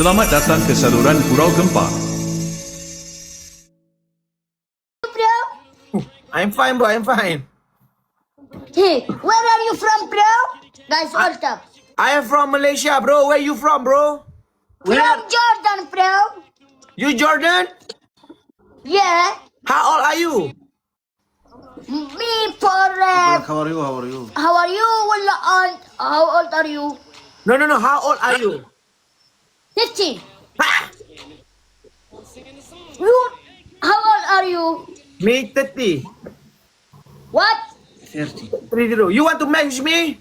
Selamat datang ke saluran Pulau Gempa. bro? I'm fine, bro. I'm fine. Hey, where are you from, bro? Guys, hold up. I am from Malaysia, bro. Where you from, bro? From Jordan, bro. You Jordan? Yeah. How old are you? Me for uh, How are you? How are you? how are you? How old are you? No, no, no. How old are you? 15. Ha! You how old are you? Me 30. What? 30. 30. You want to match me?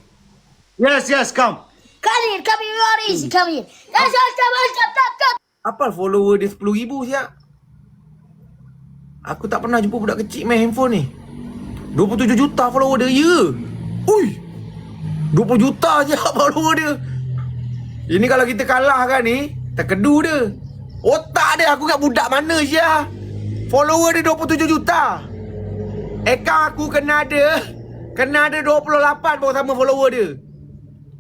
Yes, yes, come. Come here, come here, you are easy, come here. Guys, hold up, hold up, stop, stop. Apa follower dia 10,000 siap? Aku tak pernah jumpa budak kecil main handphone ni. 27 juta follower dia. Ya. Ui. 20 juta je follower dia. Ini kalau kita kalah kan ni, terkedu dia. Otak dia aku kat budak mana sia? Follower dia 27 juta. Account aku kena ada kena ada 28 baru sama follower dia.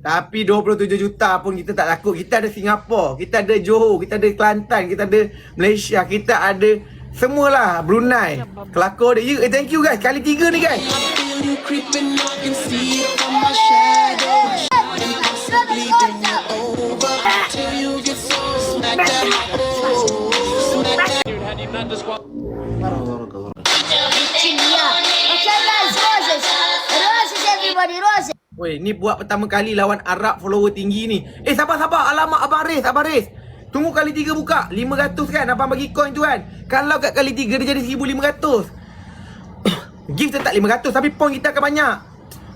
Tapi 27 juta pun kita tak takut. Kita ada Singapura, kita ada Johor, kita ada Kelantan, kita ada Malaysia, kita ada semualah Brunei. Kelakor dia. Eh, thank you guys. Kali tiga ni guys. Weh, ni buat pertama kali lawan Arab follower tinggi ni. Eh, sabar-sabar. Alamak, Abang Aris, Abang Aris. Tunggu kali tiga buka. 500 kan? Abang bagi coin tu kan? Kalau kat kali tiga dia jadi 1500. Gift tetap 500 tapi point kita akan banyak.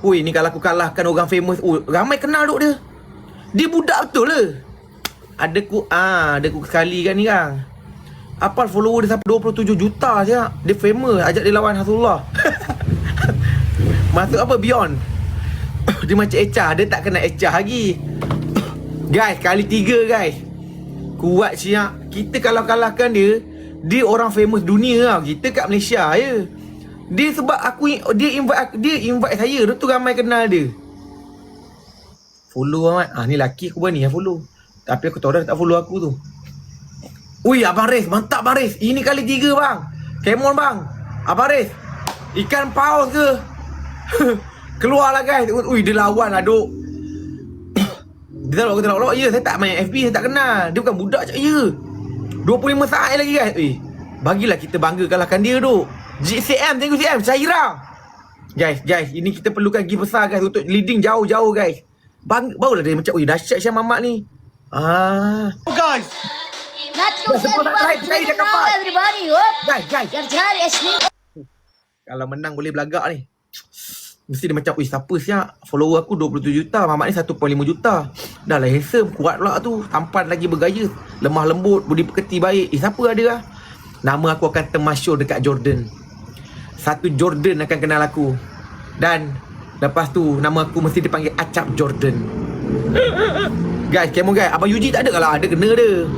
Ui, ni kalau aku kalahkan orang famous. Oh, ramai kenal duk dia. Dia budak betul le. Ada ku ah, ada ku sekali kan ni kan. Apa follower dia sampai 27 juta je. Dia famous. Ajak dia lawan Hasullah. Masuk apa Beyond? dia macam Echah. Dia tak kena Echah lagi. guys, kali tiga guys. Kuat siap. Kita kalau kalahkan dia, dia orang famous dunia tau. Kita kat Malaysia je. Dia sebab aku dia invite aku, dia invite saya. Dia tu ramai kenal dia. Follow amat. Ah ni laki aku berani yang follow. Tapi aku tahu dah tak follow aku tu. Ui, Abang Riz. Mantap Abang Riz. Ini kali tiga bang. Come on bang. Abang Riz. Ikan paus ke? Keluarlah guys. Ui, dia lawan lah duk. Dia tak dia tak. Ya, saya tak main FB, saya tak kenal. Dia bukan budak cak ya. 25 saat lagi guys. Eh, bagilah kita bangga kalahkan dia duk. GCM, thank you CM. Syaira. Guys, guys, ini kita perlukan gift besar guys untuk leading jauh-jauh guys. Bang, barulah dia macam, ui dahsyat Syah Mamat ni. Ah. Guys, Not everybody. What? Guys, guys. Me. Kalau menang boleh belagak ni. Mesti dia macam, ui siapa siap? Follower aku 27 juta, Mamat ni 1.5 juta. Dah lah handsome, kuat pula tu. Tampan lagi bergaya. Lemah lembut, budi pekerti baik. Eh, siapa ada lah? Nama aku akan termasyur dekat Jordan. Satu Jordan akan kenal aku. Dan lepas tu, nama aku mesti dipanggil Acap Jordan. guys, on guys. Abang Yuji tak ada kalau ada kena dia.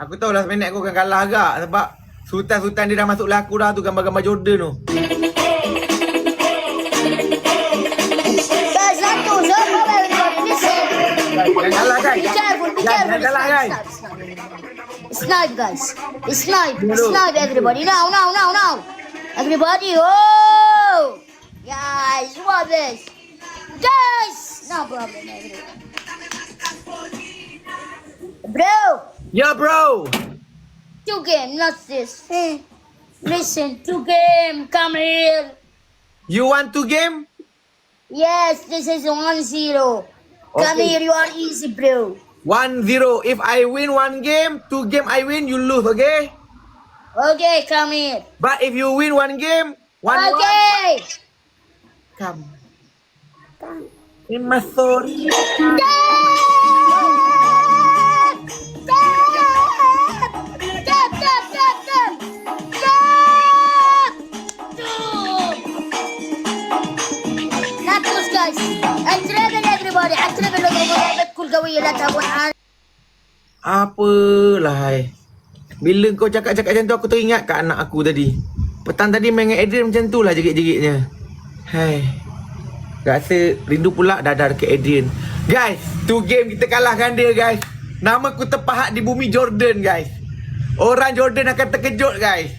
Aku tahu last minute aku akan kalah agak sebab sultan-sultan dia dah masuk laku dah tu gambar-gambar Jordan tu. Be careful, be Guys, careful. Jangan kalah guys. Snipe, guys. Snipe, snipe, everybody. Now, now, now, now. Everybody, oh! Guys, what this? Guys! No problem, everybody. Bro, Ya bro. two game, not this. Listen, two game, come here. You want to game? Yes, this is one zero. Come Okay. here, you are easy, bro. 1-0. If I win one game, two game I win, you lose, okay? Okay, come here. But if you win one game, one Okay. come. Come. In my story. ialah lah? al- Apalah. Eh. Bila kau cakap-cakap macam tu aku teringat kat anak aku tadi. Petang tadi main dengan Adrian macam tu lah jerit-jeritnya. Hai. Rasa rindu pula dadar ke Adrian. Guys, tu game kita kalahkan dia guys. Nama ku terpahat di bumi Jordan guys. Orang Jordan akan terkejut guys.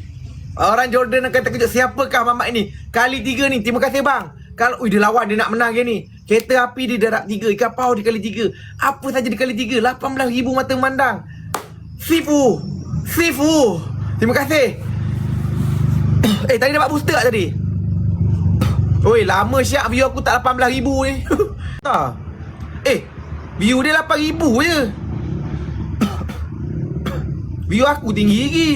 Orang Jordan akan terkejut siapakah mamak ini. Kali tiga ni. Terima kasih bang. Kalau Ui dia lawan dia nak menang dia ni. Kereta api dia darab tiga. Ikan paus kali tiga. Apa saja dia kali tiga. 18,000 mata memandang. Sifu. Sifu. Terima kasih. eh tadi dapat booster tak tadi? Oi lama siap view aku tak 18,000 ni. tak. Eh view dia 8,000 je. view aku tinggi lagi.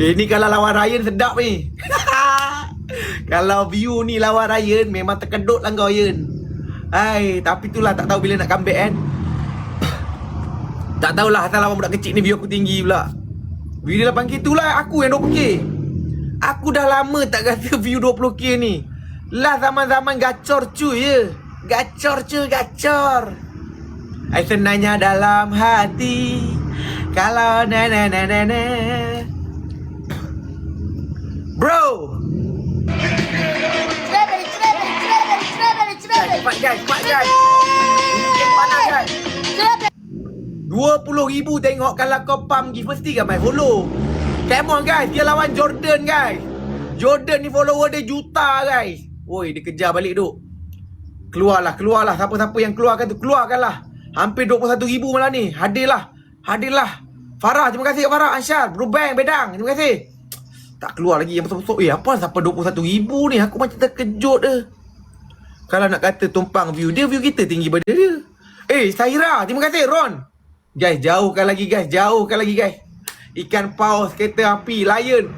Eh ni kalau lawan Ryan sedap ni. kalau view ni lawan Ryan memang terkedut lah kau Ryan. Hai, tapi itulah tak tahu bila nak comeback kan. tak tahulah asal lawan budak kecil ni view aku tinggi pula. View dia 8k tu lah aku yang 20k. Aku dah lama tak rasa view 20k ni. Lah zaman-zaman gacor cuy ya. Gacor cuy, gacor. Ai senangnya dalam hati. Kalau na na na na na. Bro, cepat guys, cepat guys. Ini panas guys. Strawberry. 20,000 tengok kalau kau pump gift mesti main follow. Come on guys, dia lawan Jordan guys. Jordan ni follower dia juta guys. Woi, dia kejar balik duk. Keluarlah, keluarlah. Siapa-siapa yang keluarkan tu, keluarkanlah. Hampir 21,000 malah ni. Hadirlah. Hadirlah. Farah, terima kasih kat Farah. Ansyar, Brubang, Bedang. Terima kasih. Tak keluar lagi yang besar-besar. Eh, apa sampai 21,000 ni? Aku macam terkejut dia. Kalau nak kata tumpang view dia, view kita tinggi pada dia. Eh, Saira, terima kasih Ron. Guys, jauhkan lagi guys, jauhkan lagi guys. Ikan paus, kereta api, lion.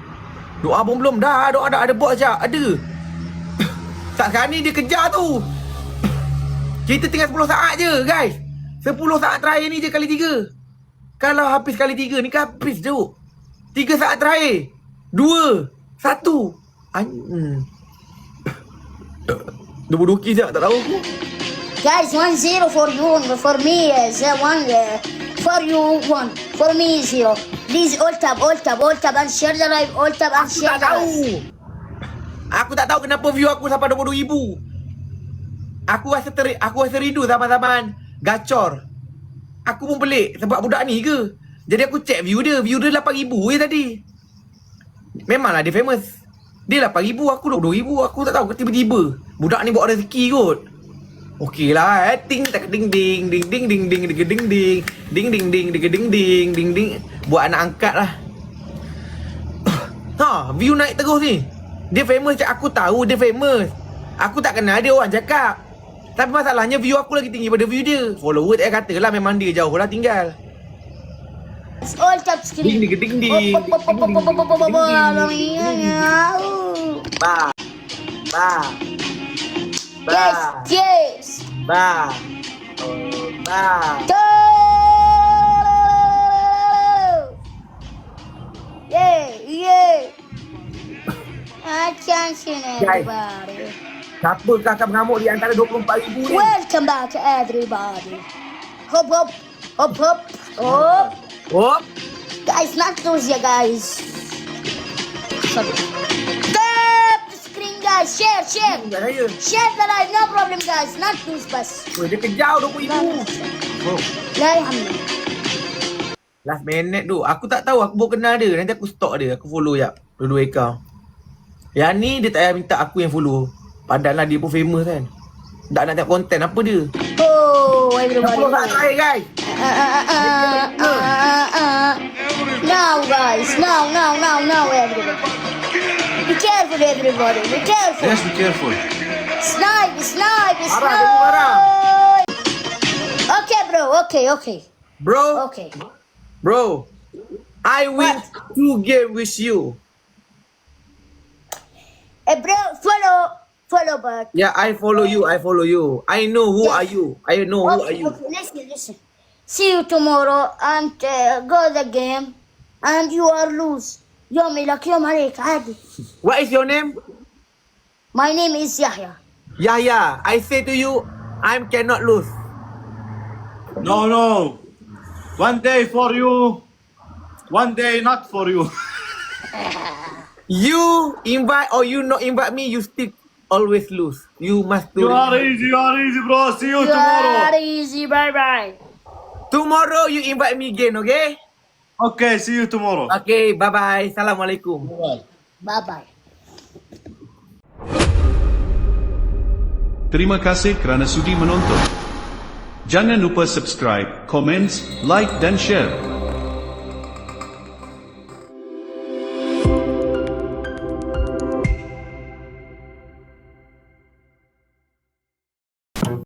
Doa pun belum dah, doa dah ada buat je. Ada. Tak sekarang ni dia kejar tu. Kita tinggal 10 saat je guys. 10 saat terakhir ni je kali 3. Kalau habis kali 3 ni kan habis je. 3 saat terakhir. 2 1 An hmm. 22 kis tak tahu aku. Guys, 1-0 for you. For me is uh, 1. Uh, for you, 1. For me 0. Please, all tab, all tab, all tab and share the live. All tab and Aku share tak the tahu. live. Aku tak tahu kenapa view aku sampai 22,000. Aku rasa ter aku rasa rindu zaman-zaman gacor. Aku pun pelik sebab budak ni ke. Jadi aku check view dia, view dia 8,000 je tadi. Memanglah dia famous. Dia 8,000, aku 22,000. Aku tak tahu tiba-tiba budak ni bawa rezeki kot. Okey lah eh. Ting tak ding ding ding ding ding ding ding ding ding ding ding ding ding ding ding ding ding buat anak angkat lah. Ha, view naik terus ni. Dia famous cak aku tahu dia famous. Aku tak kenal dia orang cakap. Tapi masalahnya view aku lagi tinggi pada view dia. Follower tak kata lah memang dia jauh lah tinggal chaps. All chaps kini. Ding ding ding. Ba. Ba. Ba. Yes, yes. Ba. Ba. Go. Yeah, yeah. Attention everybody. Siapakah akan mengamuk di antara 24,000 ni? Welcome back everybody. Hop hop. Hop hop. Hop. Oh. Oh, Guys, not lose ya, guys. Sorry. Tap the screen, guys. Share, share. Share the live, no problem, guys. Not lose, bus. Weh, dia kejar 20,000. Oh. La ilaha Last minute tu Aku tak tahu Aku baru kenal dia Nanti aku stalk dia Aku follow jap Dua-dua account Yang ni dia tak payah minta aku yang follow Padahal dia pun famous kan Tak nak tengok konten apa dia Oh, everybody. Follow tak terakhir guys Uh, uh, uh, uh, uh, uh. Now, guys. Now, now, now, now, everybody. Be careful, everybody. Be careful. Yes, be careful. Snipe, snipe, Marah, dia pun snipe. Okay, bro. Okay, okay. Bro Okay. Bro I win What? two game with you Hey, bro, follow, follow back. Yeah I follow you I follow you I know who Yes. are you I know who are Okay, you okay, listen, listen. See you tomorrow and uh, go the game and you are lose. يوم لك يوم عليك عادي. What is your name? My name is Yahya. Yahya I say to you I cannot lose No, no. One day for you. One day not for you. You invite or you not invite me, you still always lose. You must do You it. are easy, you are easy, bro. See you You are tomorrow. easy. Bye bye. Tomorrow you invite me again, okay? Okay, see you tomorrow. Okay, bye bye. Assalamualaikum. Bye bye. Terima kasih kerana sudi menonton. Jangan lupa subscribe, komen, like dan share.